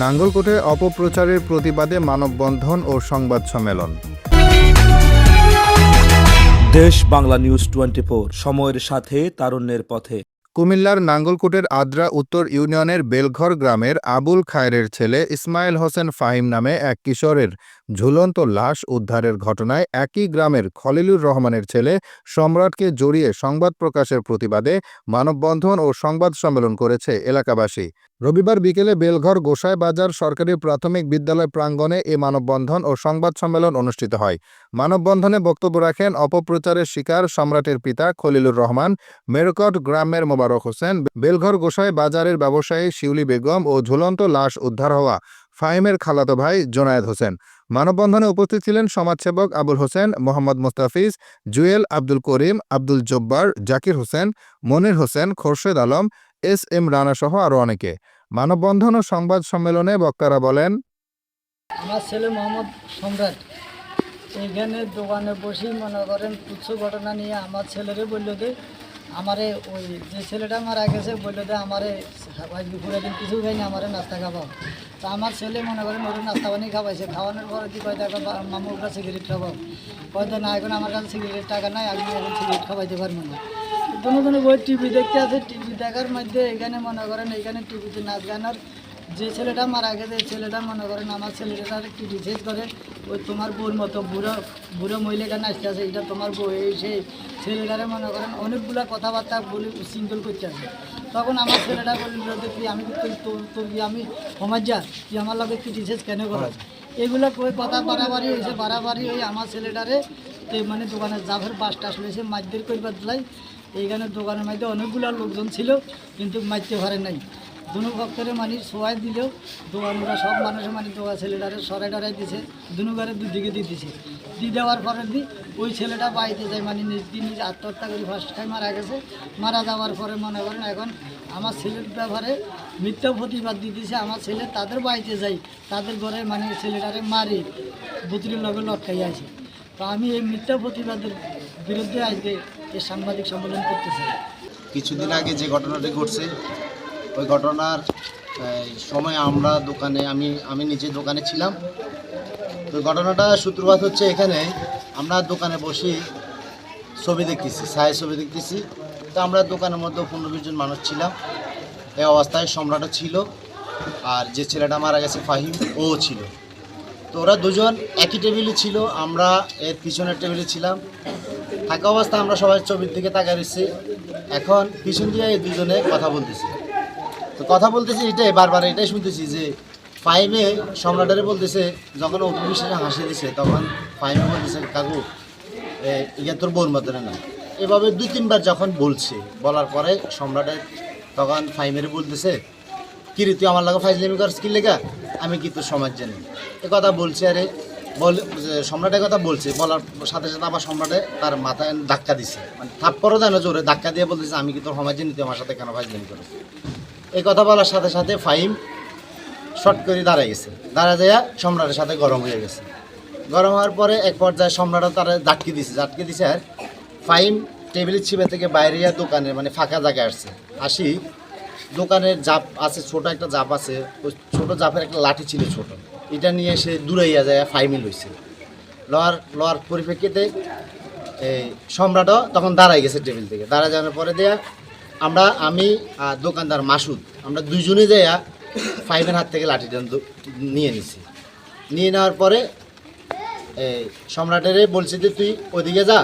নাঙ্গলকোটে অপপ্রচারের প্রতিবাদে মানববন্ধন ও সংবাদ সম্মেলন। দেশ বাংলা নিউজ টোয়েন্টি সময়ের সাথে তারুণ্যের পথে। কুমিল্লার নাঙ্গলকোটের আদ্রা উত্তর ইউনিয়নের বেলঘর গ্রামের আবুল খায়েরের ছেলে ইসমাইল হোসেন ফাহিম নামে এক কিশোরের ঝুলন্ত লাশ উদ্ধারের ঘটনায় একই গ্রামের খলিলুর রহমানের ছেলে সম্রাটকে জড়িয়ে সংবাদ প্রকাশের প্রতিবাদে মানববন্ধন ও সংবাদ সম্মেলন করেছে এলাকাবাসী। রবিবার বিকেলে বেলঘর গোসাই বাজার সরকারি প্রাথমিক বিদ্যালয় প্রাঙ্গণে এ মানববন্ধন ও সংবাদ সম্মেলন অনুষ্ঠিত হয়। মানববন্ধনে বক্তব্য রাখেন অপপ্রচারের শিকার সম্রাটের পিতা খলিলুর রহমান, মেরকট গ্রামের মোবারক হোসেন, বেলঘর গোসাই বাজারের ব্যবসায়ী শিউলি বেগম ও ঝুলন্ত লাশ উদ্ধার হওয়া ফাহিমের খালাতো ভাই জোনায়েদ হোসেন। মানববন্ধনে উপস্থিত ছিলেন সমাজসেবক আবুল হোসেন, মোহাম্মদ মোস্তাফিজ, জুয়েল আব্দুল করিম, আব্দুল জব্বার, জাকির হোসেন, মনির হোসেন, খোরশেদ আলম, এস এম রানা সহ আরও অনেকে। মানববন্ধন ও সংবাদ সম্মেলনে বক্তারা বলেন, আমার ছেলে মোহাম্মদ সম্রাট এইখানে দোকানে বসেই মনে করেন তুচ্ছ ঘটনা নিয়ে আমার ছেলেরে বলল যে, আমারে ওই যে ছেলেটা মারা গেছে, বলল যে আমারে দুপুরে দিন কিছু খাইনি আমারে নাস্তা খাওয়াও। তা আমার ছেলে মনে করেন ওর নাস্তা পানি খাওয়াইছে, খাওয়ানোর পরে কি কয় বা- মামুর কাছে সিগারেট খাওয়াও। কয়তো না এখন আমার কাছে সিগারেট টাকা নাই, আমি এখন সিগারেট খাওয়াইতে পারব না। কোনো কোনো বই টিভি দেখতে আছে টিভি দেখার মধ্যে এখানে মনে করেন এখানে টিভিতে নাচ গানার যে ছেলেটা মারা গেছে ছেলেটা মনে করেন আমার ছেলেটা একটু রিসার্চ করে, ওই তোমার বউর মতো বুড়ো বুড়ো মহিলাটা নাচতে আছে এটা তোমার বউ, এই সেই ছেলেটারে মনে করেন অনেকগুলো কথাবার্তা বলে সিঙ্গল করতে আছে তখন আমার ছেলেটা বলল যে, তুই আমি তুই আমি সমাজ যা, তুই আমার লগে একটু রিসার্চ কেন করাস? এগুলো কই কথা বাড়াবাড়ি হয়েছে বাড়াবাড়ি হয়ে আমার ছেলেটারে মানে দোকানের জাফের বাস টাস লইছে মাছদের কইবার দিলাই এইখানে দোকানের মধ্যে অনেকগুলো লোকজন ছিল, কিন্তু মারতে পারে নাই। দুনো পক্ষের মানে সোয়াই দিলেও দোকানরা সব মানুষের মানে দোকান ছেলেটারে সরাই টরাই দিছে, দুনো ঘরে দুদিকে দিয়ে দিছে। দিয়ে দেওয়ার পরে দি ওই ছেলেটা বাড়িতে যায় মানে নিজ নিজে আত্মহত্যা করে ফার্স্ট টাইম মারা গেছে। মারা যাওয়ার পরে মনে করেন এখন আমার ছেলের ব্যাপারে মিথ্যা প্রতিবাদ দিয়ে দিছে, আমার ছেলে তাদের বাড়িতে যাই তাদের ঘরে মানে ছেলেটারে মারি বুতরির লগে লটকাই আছে। তো আমি এই মিথ্যা প্রতিবাদের বিরুদ্ধে আজকে এই সাংবাদিক সম্মেলন করতেছি। কিছুদিন আগে যে ঘটনাটি ঘটছে, ওই ঘটনার সময় আমরা দোকানে, আমি আমি নিজে দোকানে ছিলাম। তো ঘটনাটা সূত্রপাত হচ্ছে এখানে, আমরা দোকানে বসে ছবি দেখতেছি, ছায়া ছবি দেখতেছি। তো আমরা দোকানের মধ্যে পনেরো বিশ জন মানুষ ছিলাম। এই অবস্থায় সম্রাটও ছিল, আর যে ছেলেটা মারা গেছে, ফাহিম ও ছিল। তো ওরা দুজন একই টেবিলে ছিল, আমরা এর পিছনের টেবিলে ছিলাম। থাকা অবস্থা আমরা সবাই ছবির দিকে তাকায় রয়েছি। এখন পিছন দিয়ে এই দুজনে কথা বলতেছি। তো কথা বলতেছি এটাই, বারবার এটাই শুনতেছি যে ফাইমে সম্রাটারে বলতেছে, যখন অফিসে হাসি দিছে, তখন ফাইমে বলতেছে, কাকু ইয়া তোর বোর মতনে না? এভাবে দুই, তিনবার যখন বলছে, বলার পরে সম্রাটের তখন ফাইমের বলতেছে, কি রে, তুই আমার লাগে ফাইজলামি করিস কি লেগা? আমি কি তোর সমাজ জানি? এ কথা বলছে আরে সম্রাটের কথা বলছে, বলার সাথে সাথে আবার সম্রাটে তার মাথায় ধাক্কা দিছে। মানে থাপ্পরও দেয় না জোরে, ধাক্কা দিয়ে বলতেছে, আমি কি তোর সমাজ জানি তুই আমার সাথে কেন ফাইজলামি করিস এই কথা বলার সাথে সাথে ফাইম শর্ট করে দাঁড়ায় গেছে। দাঁড়া যায় সম্রাটের সাথে গরম হয়ে গেছে। গরম হওয়ার পরে এক পর্যায়ে সম্রাটও তারা জাটকে দিছে। জাটকে দিছে আর ফাইম টেবিলের ছিপে থেকে বাইরে দোকানে মানে ফাঁকা জায়গায় আসছে। আসি দোকানের জাপ আছে, ছোট একটা জাপ আছে, ওই ছোটো জাপের একটা লাঠি ছিল ছোট। এটা নিয়ে সে দূরাইয়া যায় ফাইমে লইছে লওয়ার লওয়ার পরিপ্রেক্ষিতে এই সম্রাটও তখন দাঁড়াই গেছে টেবিল থেকে। দাঁড়ায় যাওয়ার পরে দেয়া আমরা, আমি আর দোকানদার মাসুদ, আমরা দুইজনে যাইয়া ফাইভের হাত থেকে লাঠিটা নিয়ে নিছি। নিয়ে নেওয়ার পরে এই সম্রাটের বলছে যে, তুই ওদিকে যা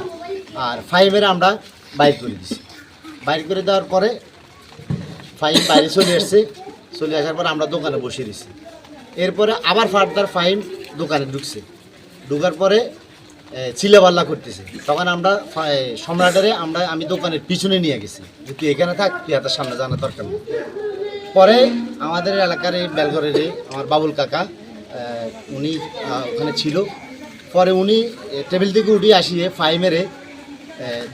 আর ফাইভের আমরা বাইর করে দিছি। বাইর করে দেওয়ার পরে ফাইভ বাইরে চলে আসছে। চলে আসার পরে আমরা দোকানে বসে দিছি। এরপরে আবার ফার্দার ফাইন দোকানে ঢুকছে। ঢুকার পরে চিলেবাল্লা করতেছে। তখন আমরা সম্রাটেরে আমরা, আমি দোকানের পিছনে নিয়ে গেছি। যে তুই এখানে থাক, তুই হাতের সামনে জানার দরকার নেই। পরে আমাদের এলাকার এই বেলঘরের আমার বাবুল কাকা উনি ওখানে ছিল। পরে উনি টেবিল থেকে উঠে আসিয়ে ফাই মেরে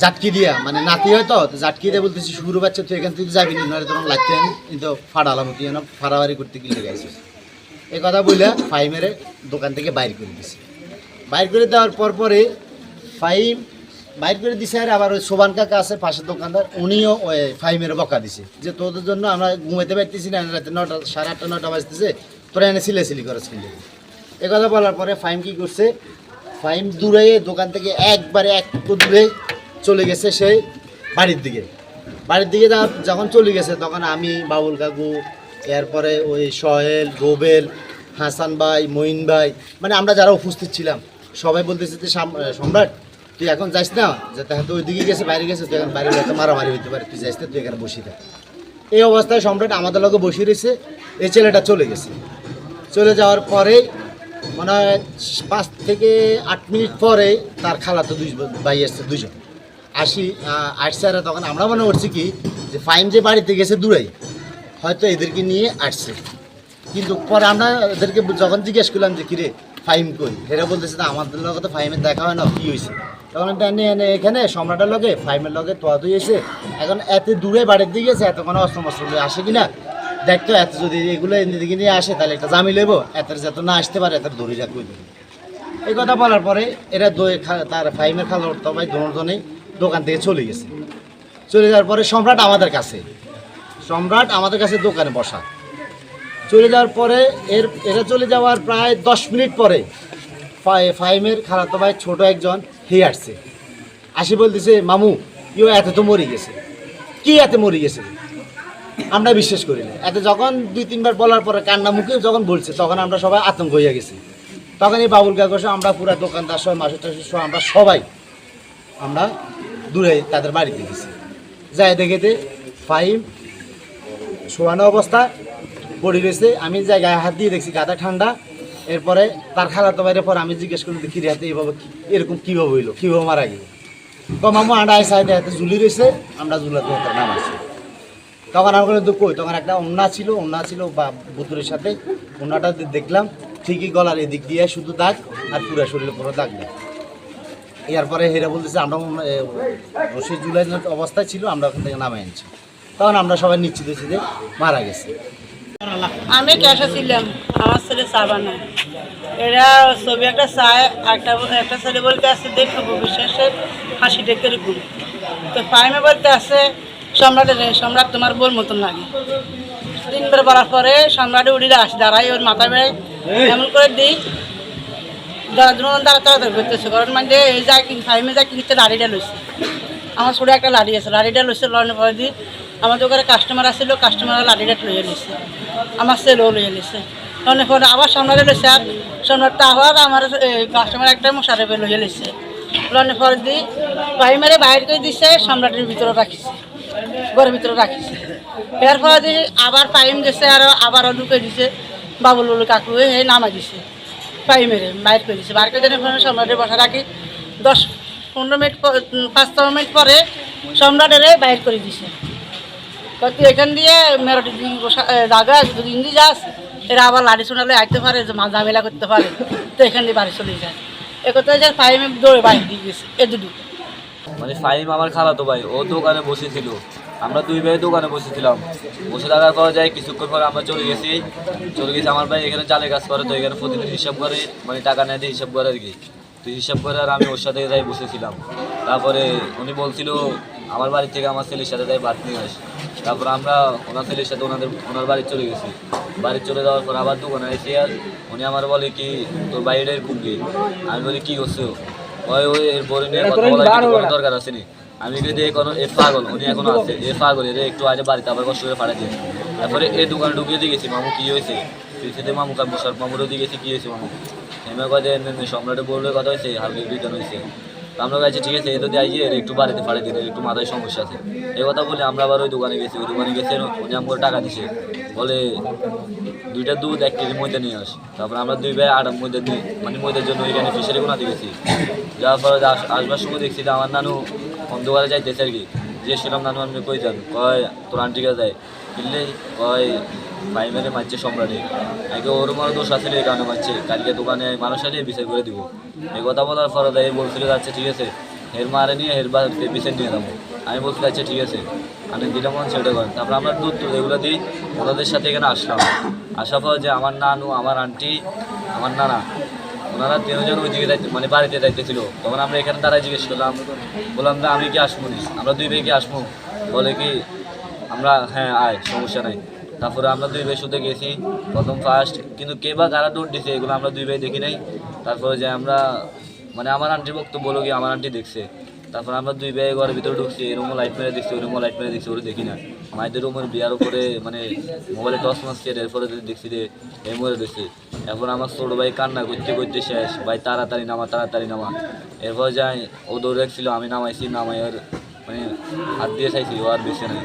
জাটকি দিয়া মানে নাতি হয় তো তো জাটকি দিয়ে বলতেছি, শুরু বাচ্চা, তুই এখান থেকে যাবি না তোর লাগতে কিন্তু ফাড়ালাম, তুই ফাড়াবাড়ি করতে গিয়ে গেছিস। এই কথা বলে ফাই মেরে দোকান থেকে বাইর করে দিছে। বাইর করে দেওয়ার পর পরে ফাইম বাইর করে দিছে আর আবার ওই সোবান কাকা আছে পাশের দোকানদার, উনিও ওই ফাইমের বকা দিছে যে, তোদের জন্য আমরা ঘুমাইতে পারতেছি না, রাতে নটা সাড়ে আটটা নটা বাজতেছে, তোরা এনে সিলে সিলি করস কিন্তু। এ কথা বলার পরে ফাইম কি করছে ফাইম দূরে দোকান থেকে একবারে এক দূরে চলে গেছে সেই বাড়ির দিকে। বাড়ির দিকে যখন চলে গেছে, তখন আমি বাবুল কাকু, এরপরে ওই সোহেল গোবেল হাসান ভাই, মঈন ভাই মানে আমরা যারা উপস্থিত ছিলাম, সবাই বলতেছে যে, সাম- সম্রাট, তুই এখন যাইস না? যে হয়তো ওই দিকে গেছে, বাইরে গেছে, তুই এখন বাইরে হয়তো মারামারি হইতে পারে, তুই যাইস না, তুই এখানে বসে থাক। এই অবস্থায় সম্রাট আমাদের লগে বসে রয়েছে, এই ছেলেটা চলে গেছে। চলে যাওয়ার পরে মনে হয় পাঁচ থেকে আট মিনিট পরে তার খালাতো দুই ভাই আসছে দুজন আসি আসছে আর তখন আমরা মনে করছি কি, যে ফাইম যে বাড়িতে গেছে দূরাই, হয়তো এদেরকে নিয়ে আসছে। কিন্তু পরে আমরা এদেরকে যখন জিজ্ঞেস করলাম যে, কিরে ফাইম কই? এরা বলতেছে, না, আমাদের লগে তো ফাইমের দেখা হয় না, কি হয়েছে তখন এনে এনে, এখানে সম্রাটের লগে ফাইমের লগে তোয়া তুই এসে এখন এত দূরে বাড়ির দিকে গেছে এত কোনো অস্ত্র মস্ত্র আসে কিনা? দেখতো এত যদি এগুলো এদিকে নিয়ে আসে, তাহলে একটা জামি লেবো এত যাতে না আসতে পারে এত ধরে যাক কই এই কথা বলার পরে এরা দই তার ফাইমের খালো তো ভাই দুজনেই দোকান থেকে চলে গেছে। চলে যাওয়ার পরে সম্রাট আমাদের কাছে। সম্রাট আমাদের কাছে দোকানে বসা। চলে যাওয়ার পরে এর, এরা চলে যাওয়ার প্রায় দশ মিনিট পরে ফাই- ফাইমের খালাতো ভাই ছোট একজন হে আসছে। আসি বলতেছে, মামু ইও এত তো মরে গেছে। কি এত মরে গেছে? আমরা বিশ্বাস করি না। এত যখন দুই, তিনবার বলার পরে কান্না মুখে যখন বলছে, তখন আমরা সবাই আতঙ্ক হইয়া গেছি। তখন এই বাবুল কাগজ আমরা পুরা দোকানদার সহ, মাসের টাসের সহ আমরা সবাই আমরা দূরে তাদের বাড়িতে গেছি। যাই দেখেতে ফাইম শোয়ানো অবস্থা পড়ে রয়েছে আমি যাই গায়ে হাত দিয়ে দেখছি গাদা ঠান্ডা, এরপরে তার খালাতো বাইরে পর আমি জিজ্ঞেস করলাম, দেখি রে হাতে এইভাবে এরকম কীভাবে হইল, কীভাবে মারা গেল? তো মামু আন্ডায় সাইডে হাতে ঝুলি রয়েছে, আমরা ঝুলাতে হাতে নাম আছে। তখন আমার কোনো দুঃখ তখন একটা ওন্না ছিল ওন্না ছিল বা বুতুরের সাথে দে- দেখলাম, ঠিকই গলার এদিক দিয়ে শুধু দাগ আর পুরো শরীরে পুরো দাগ নেই। এরপরে হেরা বলতেছে, আমরা রশি জুলাই অবস্থায় ছিল, আমরা ওখান থেকে নামে আনছি তখন আমরা সবাই নিশ্চিত হয়েছি যে মারা গেছে। আমি ক্যাশে ছিলাম আমার ছেলে সাবানা এরা ছবি একটা চায় একটা একটা ছেলে বলতে আছে দেখব বিশ্বাসের হাসি ডেকে রুকুন তো ফাইমে বলতে আছে সম্রাটের সম্রাট তোমার বোর মতন লাগে। তিনবার বলার পরে সম্রাটে উড়িয়ে আসে দাঁড়াই ওর মাথা বেড়ে এমন করে দিই। দাঁড়া দুজন দাঁড়া তাড়াতাড়ি করতেছে কারণ মানে এই যা ফাইমে যা কিনতে লাড়িটা লইছে। আমার ছোটো একটা লাড়ি আছে লাড়িটা লইছে লড়ানোর পরে দিই আমার দোকানে কাস্টমার আসছিল কাস্টমার লাড়িটা লইয়ে নিছে। আমার সেলও লইয়ে নিছে। লড়ানোর পরে আবার সামনে লইছে আর সামনেটা আবার আমার কাস্টমার একটা মশারে লইয়ে নিছে লড়ানোর পরে দিই প্রাইমারি বাইর করে দিছে সম্রাটের ভিতরে রাখিছে। ঘরের ভিতরে রাখিছে। এর পরে দিই আবার পাইম দিছে আর আবারও ঢুকে দিছে। বাবুল বলু কাকু হে নামা দিছে। প্রাইমারি বাইর করে দিছে। বাইর করে পরে সম্রাটের বসা রাখি দশ, পনেরো মিনিট পাঁচ ছ মিনিট পরে সম্রাটের বাইর করে দিছে। তুই এখান দিয়ে মেরোটি জায়গা যদি ইন্দি যাস, এরা আবার লাড়ি শোনালে আসতে পারে, যে মা ঝামেলা করতে পারে, তো এখান দিয়ে বাড়ি চলে যায়। এ কথা যে ফাইমে দৌড়ে বাইরে দিয়ে গেছে, এ দুটো। মানে ফাইম আমার খালাতো ভাই, ও দোকানে বসেছিল। আমরা দুই ভাই দোকানে বসেছিলাম। বসে থাকার পর যাই, কিছুক্ষণ পরে আমরা চলে গেছি। চলে গেছি, আমার ভাই এখানে চালে কাজ করে, তো এখানে প্রতিদিন হিসাব করে মানে টাকা নেয় দিয়ে হিসাব করে আর কি। তো হিসাব করে আর আমি ওর সাথে যাই বসেছিলাম। তারপরে উনি বলছিল, আমার বাড়ি থেকে আমার ছেলের সাথে যাই ভাত নিয়ে আসি তারপর আমরা ওনার ছেলের সাথে ওনাদের ওনার বাড়ি চলে গেছি। বাড়ি চলে যাওয়ার পর আবার দোকানে এসে আর উনি আমার বলে কি তোর বাইরে এরকম কি আমি বলি কি করছ? ওই ওই এর বড় নিয়ে কথা বলার দরকার আছে নি। আমি কিন্তু এই কোনো এ পাগল উনি এখনও আছে। এ পাগল এর একটু আগে বাড়িতে আবার কষ্ট করে ফাটাই দিয়ে তারপরে এই দোকানে ঢুকিয়ে দিয়ে গেছি মামু কী হয়েছে? তুই সেতে মামু কাম বসার মামুরও দিয়ে গেছি কী হয়েছে মামু? হেমে কথা সম্রাটে বললে কথা হয়েছে হালকা বিজ্ঞান হয়েছে। আমরা কাছে ঠিক আছে এদের আইয়ে এর একটু বাড়িতে ফাড়ে দিন একটু মাথায় সমস্যা আছে। এই কথা বলে আমরা আবার ওই দোকানে গেছি, ওই দোকানে গেছে উনি আমাকে টাকা দিছে। বলে, দুইটা দুধ এক কেজি ময়দা নিয়ে আস। তারপর আমরা দুই ভাই আটার মধ্যে দিই মানে ময়দার জন্য ওইখানে ফিশারি গোনাতে গেছি। যাওয়ার পরে আস- আসবার সময় দেখছি যে আমার নানু অন্ধকারে যাইতেছে আর কি। যে শুনলাম নানু, আমি কই যান কয়, তোর আন্টিকা যায়? কিনলে কয় মেরে মারছে সম্রাটে আগে ওর মার দোষ আসলে এই কারণে মারছে কালকে দোকানে মানুষ আসলে বিচার করে দিব। এই কথা বলার পরে তাই বলছিল যাচ্ছে ঠিক আছে, হের মারে নিয়ে হের বা বিচার নিয়ে যাব। আমি বলছি আচ্ছা ঠিক আছে, আমি যেটা মন সেটা করেন। তারপর আমরা দুধ টুধ এগুলো দিই, ওনাদের সাথে এখানে আসলাম। আসার পর যে আমার নানু, আমার আন্টি, আমার নানা, ওনারা তিনজন ওই দিকে যাইতে মানে বাড়িতে যাইতেছিল তখন আমরা এখানে তারা জিজ্ঞেস করলাম, বললাম যে আমি কি আসব আমরা দুই ভাই কি আসব। বলে কি, আমরা হ্যাঁ আয়, সমস্যা নাই। তারপরে আমরা দুই ভাই শুতে গেছি, প্রথম ফার্স্ট কিন্তু কে বা কারা দৌড় দিছে, এগুলো আমরা দুই ভাই দেখি নাই। তারপরে যে আমরা মানে আমার আন্টির বক্তব্য বলো কি, আমার আন্টি দেখছে। তারপর আমরা দুই ভাই ঘরের ভিতরে ঢুকছি এরকমও লাইট মেরে দেখছি ওরকমও লাইট মেরে দেখছি, ওরা দেখি না। মায়েদের রুমের বিয়ার উপরে মানে মোবাইলে টস মারছে এরপরে দেখছি যে এই মরে দেখছি এখন আমার ছোট ভাই কান্না করতে করতে শেষ। ভাই, তাড়াতাড়ি নামা তাড়াতাড়ি নামা। এরপর যাই, ও দৌড়ে রাখছিল আমি নামাইছি নামাই ওর মানে হাত দিয়ে চাইছি, ও আর বেছে নাই।